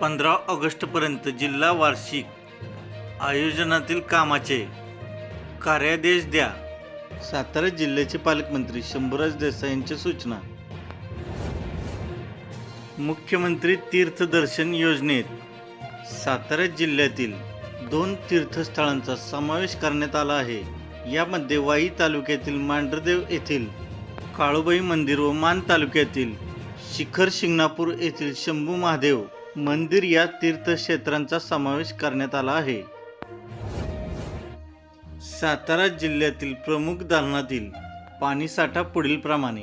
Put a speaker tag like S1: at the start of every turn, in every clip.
S1: पंधरा ऑगस्टपर्यंत जिल्हा वार्षिक आयोजनातील कामाचे कार्यादेश द्या. सातारा जिल्ह्याचे पालकमंत्री शंभूराज देसाई यांच्या सूचना. मुख्यमंत्री तीर्थदर्शन योजनेत सातारा जिल्ह्यातील दोन तीर्थस्थळांचा समावेश करण्यात आला आहे. यामध्ये वाई तालुक्यातील मांढरदेव येथील काळुबाई मंदिर व मान तालुक्यातील शिखर शिंगणापूर येथील शंभू महादेव मंदिर या तीर्थक्षेत्रांचा समावेश करण्यात आला आहे. सातारा जिल्ह्यातील प्रमुख धरणातील पाणीसाठा पुढीलप्रमाणे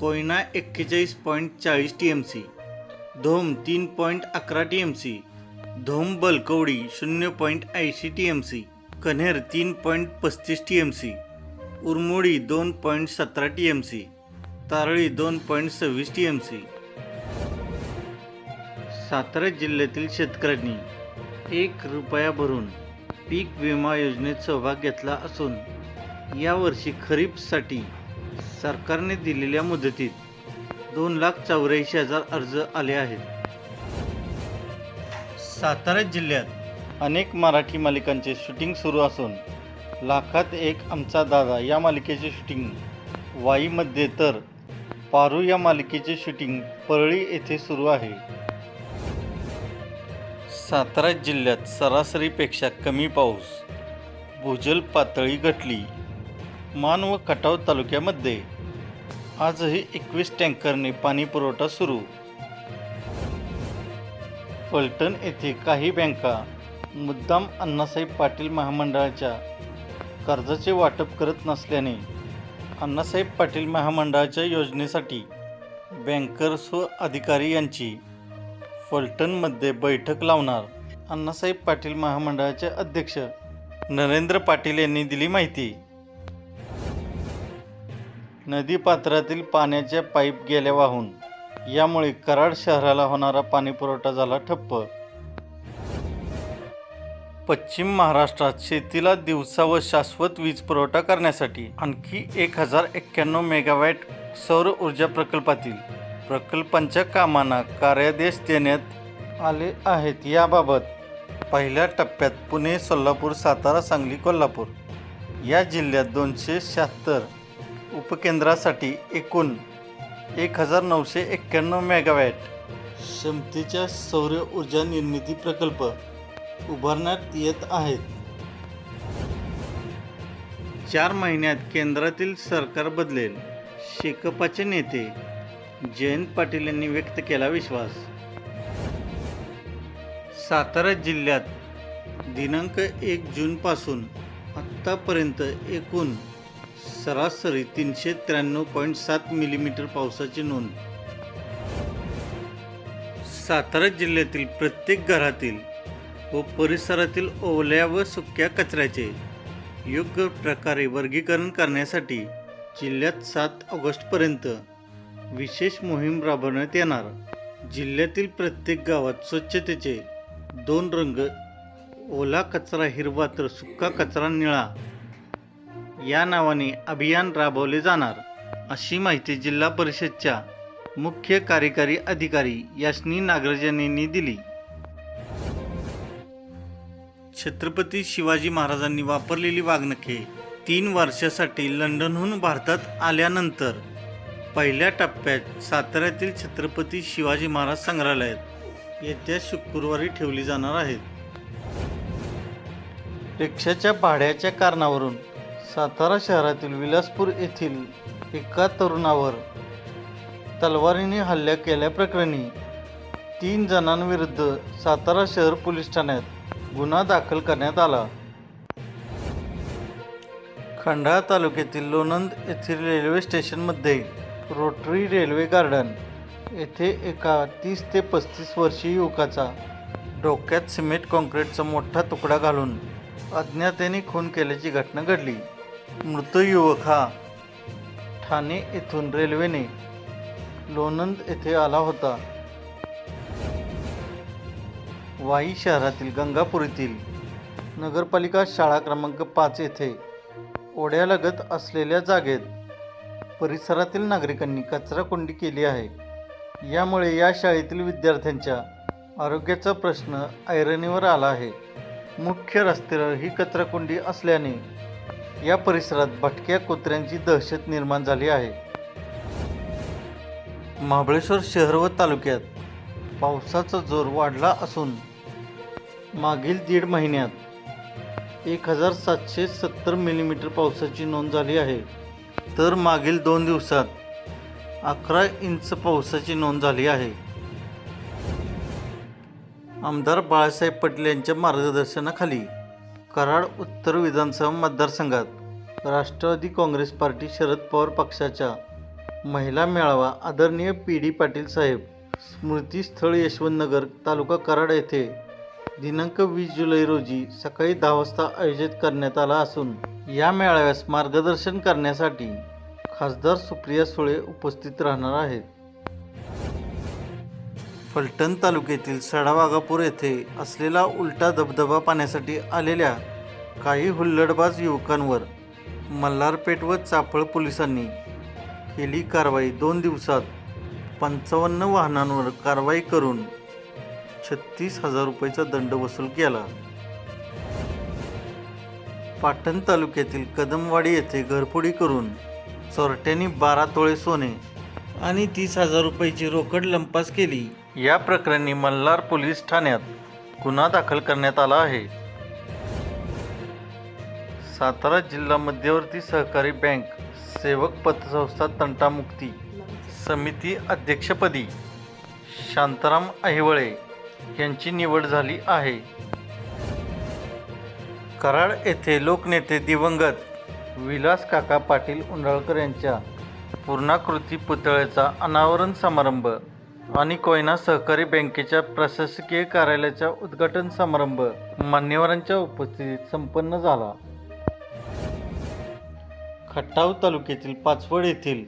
S1: कोयना एक्केचाळीस पॉईंट चाळीस टी एम सी धोम तीन पॉईंट अकरा T M C Dhom Balkawadi शून्य पॉईंट ऐंशी टी एम सी कन्हेर तीन पॉईंट पस्तीस टी एम सी उरमोडी दोन पॉईंट सतरा टी एम सी तारळी दोन पॉईंट सव्वीस टी एम सी सातारा जिल्ह्यातील शेतकऱ्यांनी एक रुपया भरून पीक विमा योजनेत सहभाग घेतला असून यावर्षी खरीपसाठी सरकारने दिलेल्या मुदतीत दोन लाख चौऱ्याऐंशी हजार अर्ज आले आहेत. सातारा जिल्ह्यात अनेक मराठी मालिकांचे शूटिंग सुरू असून लाखात एक आमचा दादा या मालिकेचे शूटिंग वाईमध्ये तर पारू या मालिकेचे शूटिंग परळी येथे सुरू आहे. सातारा जिल्ह्यात सरासरीपेक्षा कमी पाऊस भूजल पातळी घटली. मान व खटाव तालुक्यामध्ये आजही एकवीस टँकरने पाणी पुरवठा सुरू. फलटण येथे काही बँका मुद्दाम अण्णासाहेब पाटील महामंडळाच्या कर्जाचे वाटप करत नसल्याने अण्णासाहेब पाटील महामंडळाच्या योजनेसाठी बँकर्स व अधिकारी यांची फलटणमध्ये बैठक लावणार. अण्णासाहेब पाटील महामंडळाचे अध्यक्ष. नरेंद्र पाटील यांनी दिली माहिती. नदीपात्रातील पाण्याच्या पाईप गेल्या वाहून. यामुळे कराड शहराला होणारा पाणीपुरवठा झाला ठप्प. पश्चिम महाराष्ट्रात शेतीला दिवसा व शाश्वत वीज पुरवठा करण्यासाठी आणखी एक हजार एक्क्याण्णव मेगावॅट सौर ऊर्जा प्रकल्पातील प्रकल्पांच्या कामांना कार्यादेश देण्यात आले आहेत. याबाबत पहिल्या टप्प्यात पुणे सोलापूर सातारा सांगली कोल्हापूर या जिल्ह्यात दोनशे शहात्तर उपकेंद्रासाठी एकूण एक हजार नऊशे एक्क्याण्णव मेगावॅट क्षमतेच्या सौर ऊर्जा निर्मिती प्रकल्प उभारण्यात येत आहेत. चार महिन्यात केंद्रातील सरकार बदलेल शेकपाचे नेते जयंत पाटील यांनी व्यक्त केला विश्वास. सातारा जिल्ह्यात दिनांक एक जूनपासून आत्तापर्यंत एकूण सरासरी तीनशे त्र्याण्णव पॉईंट सात मिलीमीटर पावसाची नोंद. सातारा जिल्ह्यातील प्रत्येक घरातील व परिसरातील ओल्या व सुक्या कचऱ्याचे योग्य प्रकारे वर्गीकरण करण्यासाठी जिल्ह्यात सात ऑगस्टपर्यंत विशेष मोहीम राबवण्यात येणार. जिल्ह्यातील प्रत्येक गावात स्वच्छतेचे दोन रंग ओला कचरा हिरवा तर सुक्का कचरा निळा या नावाने अभियान राबवले जाणार. अशी माहिती जिल्हा परिषदच्या मुख्य कार्यकारी अधिकारी यास्नी नागराजन यांनी दिली. छत्रपती शिवाजी महाराजांनी वापरलेली वागणके तीन वर्षासाठी लंडनहून भारतात आल्यानंतर पहिल्या टप्प्यात साताऱ्यातील छत्रपती शिवाजी महाराज संग्रहालयात येत्या शुक्रवारी ठेवली जाणार आहेत. रिक्षाच्या भाड्याच्या कारणावरून सातारा शहरातील विलासपूर येथील एका तरुणावर तलवारीने हल्ला केल्याप्रकरणी तीन जणांविरुद्ध सातारा शहर पोलीस ठाण्यात गुन्हा दाखल करण्यात आला. खंडाळा तालुक्यातील लोणंद येथील रेल्वे स्टेशनमध्ये रोटरी रेल्वे गार्डन येथे एका तीस ते पस्तीस वर्षीय युवकाचा डोक्यात सिमेंट कॉन्क्रीटचा मोठा तुकडा घालून अज्ञाताने खून केल्याची घटना घडली. मृत युवक हा ठाणे येथून रेल्वेने लोणंद येथे आला होता. वाई शहरातील गंगापूर येथील नगरपालिका शाळा क्रमांक पाच येथे ओढ्यालगत असलेल्या जागेत परिसरातील नागरिकांनी कचराकुंडी केली आहे. यामुळे या शाळेतील विद्यार्थ्यांच्या आरोग्याचा प्रश्न ऐरणीवर आला आहे. मुख्य रस्त्यावर ही कचराकुंडी असल्याने या परिसरात भटक्या कुत्र्यांची दहशत निर्माण झाली आहे. महाबळेश्वर शहर व तालुक्यात पावसाचा जोर वाढला असून मागील दीड महिन्यात एक हजार सातशे सत्तर मिलीमीटर पावसाची नोंद झाली आहे. तर मागील दोन दिवसात अकरा इंच पावसाची नोंद झाली आहे. आमदार बाळासाहेब पटेल यांच्या मार्गदर्शनाखाली कराड उत्तर विधानसभा मतदारसंघात राष्ट्रवादी काँग्रेस पार्टी शरद पवार पक्षाच्या महिला मेळावा आदरणीय पी डी पाटील साहेब स्मृतीस्थळ यशवंतनगर तालुका कराड येथे दिनांक वीस जुलै रोजी सकाळी दहा वाजता आयोजित करण्यात आला असून या मेळाव्यास मार्गदर्शन करण्यासाठी खासदार सुप्रिया सुळे उपस्थित राहणार आहेत. फलटण तालुक्यातील सडावागापूर येथे असलेला उलटा धबधबा पाहण्यासाठी आलेल्या काही हुल्लडबाज युवकांवर मल्हारपेठ व चाफळ पोलिसांनी केली कारवाई. दोन दिवसात पंचावन्न वाहनांवर कारवाई करून छत्तीस हजार रुपयाचा दंड वसूल केला. पाटण तालुक्यातील कदमवाडी येथे घरफोडी करून चोरट्यांनी बारा तोळे सोने आणि तीस हजार रुपयाची रोकड लंपास केली. या प्रकरणी मल्हार पोलीस ठाण्यात गुन्हा दाखल करण्यात आला आहे. सातारा जिल्हा मध्यवर्ती सहकारी बँक सेवक पतसंस्था तंटामुक्ती समिती अध्यक्षपदी शांताराम अहिवळे यांची निवड झाली आहे. कराड येथे लोकनेते दिवंगत विलास काका पाटील उंडाळकर यांच्या पूर्णाकृती पुतळ्याचा अनावरण समारंभ आणि कोयना सहकारी बँकेच्या प्रशासकीय कार्यालयाचा उद्घाटन समारंभ मान्यवरांच्या उपस्थितीत संपन्न झाला. खटाव तालुक्यातील पाचवड येथील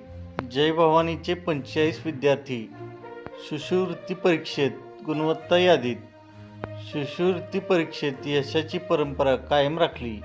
S1: जय भवानीचे पंचेचाळीस विद्यार्थी शिष्यवृत्ती परीक्षेत गुणवत्ता यादीत शिष्यवृत्ती परीक्षेत यशाची परंपरा कायम राखली.